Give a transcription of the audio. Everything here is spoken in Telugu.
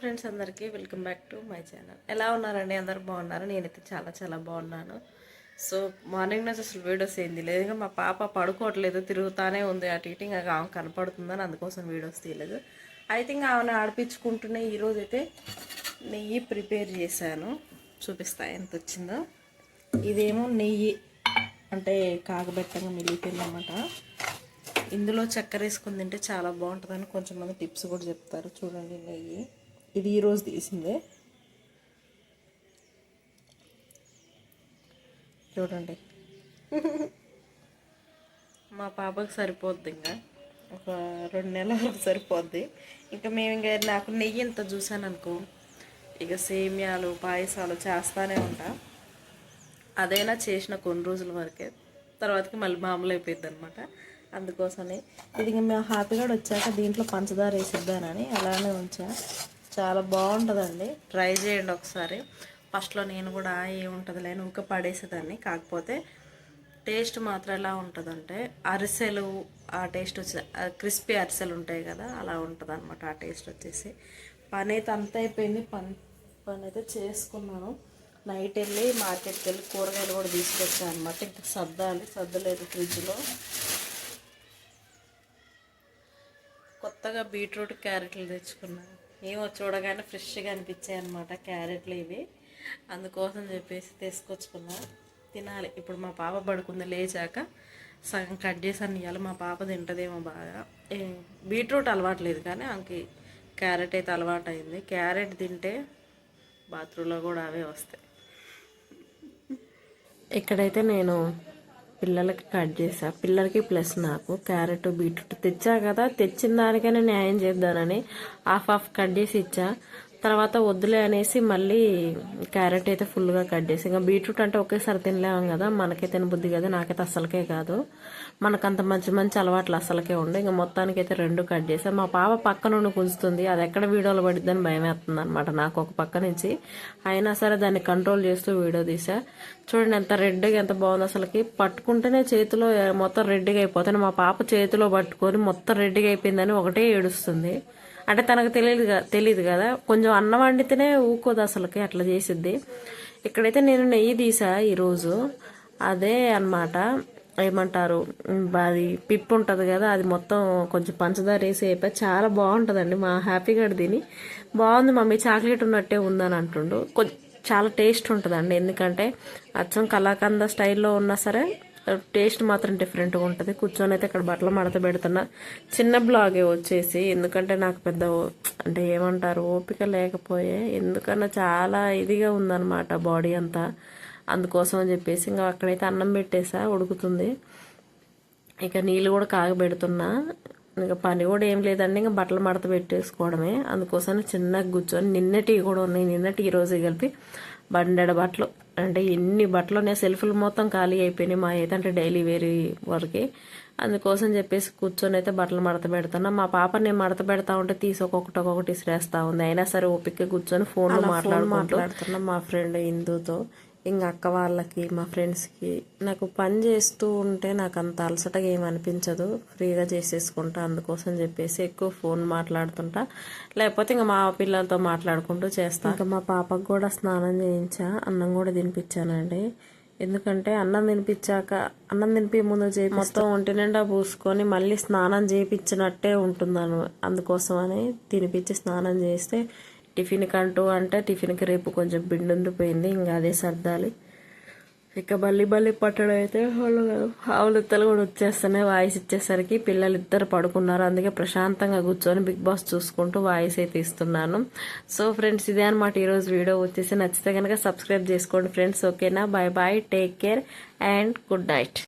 ఫ్రెండ్స్ అందరికీ welcome back to my channel ఎలా ఉన్నారండి? అందరు బాగున్నారు? నేనైతే చాలా చాలా బాగున్నాను. సో మార్నింగ్ నుంచి అసలు వీడియోస్ ఏంది లేదు ఇంకా మా పాప పడుకోవట్లేదు తిరుగుతానే ఉంది. అటు ఇటు ఇంకా ఆమె కనపడుతుందని అందుకోసం వీడియోస్ తీయలేదు. అయితే ఇంకా ఆమెను ఆడిపించుకుంటూనే ఈరోజు అయితే నెయ్యి ప్రిపేర్ చేశాను. చూపిస్తా ఎంత వచ్చిందో. ఇదేమో నెయ్యి అంటే కాగబెట్టంగా మిగిలిపోయిందన్నమాట ఇందులో చక్కెర వేసుకుని తింటే చాలా బాగుంటుందని కొంచెం మంది టిప్స్ కూడా చెప్తారు. చూడండి నెయ్యి. ఇది ఈరోజు తీసిందే. చూడండి. మా పాపకి సరిపోద్ది ఇంకా. ఒక రెండు నెలల వరకు సరిపోద్ది. ఇంకా మేము ఇంకా నాకు నెయ్యి ఇంత చూసాను అనుకో ఇక సేమియాలు పాయసాలు చేస్తానే ఉంటా. అదైనా చేసిన కొన్ని రోజుల వరకే. తర్వాతకి మళ్ళీ మామూలు అయిపోయింది అనమాట అందుకోసమే. ఇది ఇంకా మేము హ్యాపీగా వచ్చాక దీంట్లో పంచదార వేసిద్దానని అలానే ఉంచా. చాలా బాగుంటుందండి. ట్రై చేయండి ఒకసారి. ఫస్ట్లో నేను కూడా ఏముంటుందిలే ఊక పడేసేదాన్ని. కాకపోతే టేస్ట్ మాత్రం ఎలా ఉంటుందంటే అరిసెలు ఆ టేస్ట్ వచ్చి క్రిస్పీ అరిసెలు ఉంటాయి కదా అలా ఉంటుంది అనమాట ఆ టేస్ట్ వచ్చేసి. పని అయితే అంత అయిపోయింది. పని పని అయితే చేసుకున్నాను. నైట్ వెళ్ళి మార్కెట్కి వెళ్ళి కూరగాయలు కూడా తీసుకొచ్చాను అనమాట ఇంకా సర్దాలి సర్దలేదు ఫ్రిడ్జ్లో కొత్తగా బీట్రూట్ క్యారెట్లు తెచ్చుకున్నాను. ఏమో చూడగానే ఫ్రెష్గా అనిపించాయి అనమాట క్యారెట్లు ఇవి. అందుకోసం చెప్పేసి తీసుకొచ్చుకున్నా. తినాలి. ఇప్పుడు మా పాప పడుకుంది లేచాక సగం కట్ చేసాను ఇవ్వాలి మా పాప తింటదేమో బాగా. బీట్రూట్ అలవాట్లేదు కానీ ఆమెకి క్యారెట్ అయితే అలవాటు అయింది. క్యారెట్ తింటే బాత్రూంలో కూడా అవే వస్తాయి. ఇక్కడైతే నేను పిల్లలకి కట్ చేసా. పిల్లలకి ప్లస్ నాకు. క్యారెట్ బీట్రూట్ తెచ్చా కదా? తెచ్చిన దానికైనా న్యాయం చేద్దానని హాఫ్ హాఫ్ కట్ చేసి ఇచ్చా. తర్వాత వద్దులే అనేసి మళ్ళీ క్యారెట్ అయితే ఫుల్గా కట్ చేసి ఇంకా బీట్రూట్ అంటే ఒకేసారి తినలేము కదా మనకే తినబుద్ధి కదా నాకైతే అస్సలకే కాదు. మనకంత మంచి మంచి అలవాట్లు అస్సలకే ఉండే ఇంకా మొత్తానికి అయితే రెండు కట్ చేసాం. మా పాప పక్క నుండి గుంజుతుంది. అది ఎక్కడ వీడియోలో పడిద్దని భయం వేస్తుంది అనమాట నాకు ఒక పక్క నుంచి. అయినా సరే దాన్ని కంట్రోల్ చేస్తూ వీడియో తీసా. చూడండి ఎంత రెడ్గా ఎంత బాగుంది అసలుకి. పట్టుకుంటేనే చేతిలో మొత్తం రెడ్గా అయిపోతుంది. మా పాప చేతిలో పట్టుకొని మొత్తం రెడ్గా అయిపోయిందని ఒకటే ఏడుస్తుంది. అంటే తనకు తెలియదు తెలియదు కదా. కొంచెం అన్నం వండితేనే ఊకోదు అసలుకి అట్లా చేసిద్ది. ఇక్కడైతే నేను నెయ్యి తీసా ఈరోజు. అదే అన్నమాట. ఏమంటారు? అది పిప్పు ఉంటుంది కదా అది మొత్తం కొంచెం పంచదార వేసి అయిపోయి చాలా బాగుంటుందండి మా హ్యాపీగా తిని బాగుంది మమ్మీ చాక్లెట్ ఉన్నట్టే ఉందని అంటుండు. కొంచెం చాలా టేస్ట్ ఉంటుందండి. ఎందుకంటే అచ్చం కలాకంద స్టైల్లో ఉన్నా సరే టేస్ట్ మాత్రం డిఫరెంట్గా ఉంటుంది. కూర్చొని అయితే ఇక్కడ బట్టలు మడత పెడుతున్నా. చిన్న బ్లాగే వచ్చేసి ఎందుకంటే నాకు పెద్ద అంటే ఏమంటారు ఓపిక లేకపోయే ఎందుకన్నా చాలా ఇదిగా ఉందన్నమాట బాడీ అంతా. అందుకోసం అని చెప్పేసి ఇంకా అక్కడైతే అన్నం పెట్టేసా ఉడుకుతుంది. ఇక నీళ్ళు కూడా కాగబెడుతున్నా. ఇంకా పని కూడా ఏం లేదండి. ఇంకా బట్టలు మడత పెట్టేసుకోవడమే. అందుకోసం చిన్నగా కూర్చొని నిన్నటివి కూడా ఉన్నాయి. నిన్నటి ఈ రోజు కలిపి బండెడ బట్టలు. అంటే ఎన్ని బట్టలు ఉన్నాయి? సెల్ఫ్లు మొత్తం ఖాళీ అయిపోయినాయి మా ఏదంటే డైలీ వేరీ వరకే. అందుకోసం చెప్పేసి కూర్చొని అయితే బట్టలు మడత పెడుతున్నా. మా పాప నేను మడత పెడతా ఉంటే తీసి ఒక్కొక్కటి ఒక్కొక్కటి ఇసిరేస్తా ఉంది. అయినా సరే ఓపిక కూర్చొని ఫోన్ మాట్లాడుకుంటూ మాట్లాడుతున్నా మా ఫ్రెండ్ హిందూతో ఇంకా అక్క వాళ్ళకి మా ఫ్రెండ్స్కి నాకు పని చేస్తూ ఉంటే నాకు అంత అలసటగా ఏం అనిపించదు. ఫ్రీగా చేసేసుకుంటా అందుకోసం చెప్పేసి ఎక్కువ ఫోన్ మాట్లాడుతుంటా. లేకపోతే ఇంకా మా పిల్లలతో మాట్లాడుకుంటూ చేస్తా. ఇంకా మా పాపకు కూడా స్నానం చేయించా అన్నం కూడా తినిపించానండి. ఎందుకంటే అన్నం తినిపించాక అన్నం తినిపి ముందు చేయి మొత్తం ఒంటి నిండా పూసుకొని మళ్ళీ స్నానం చేయించినట్టే ఉంటుందను అందుకోసమని తినిపించి స్నానం చేస్తే టిఫిన్కి అంటూ అంటే టిఫిన్కి రేపు కొంచెం పిండి ఉండిపోయింది ఇంకా అదే సర్దాలి. ఇక బల్లి బల్లి పట్టడం అయితే వాళ్ళు ఆవులెత్తలు కూడా వచ్చేస్తున్నాయి వాయిస్ ఇచ్చేసరికి పిల్లలు ఇద్దరు పడుకున్నారు. అందుకే ప్రశాంతంగా కూర్చొని బిగ్ బాస్ చూసుకుంటూ వాయిస్ అయితే ఇస్తున్నాను. సో ఫ్రెండ్స్ ఇదే అనమాట ఈరోజు వీడియో. వచ్చేసి నచ్చితే కనుక సబ్స్క్రైబ్ చేసుకోండి ఫ్రెండ్స్. ఓకేనా? Bye bye take care and good night.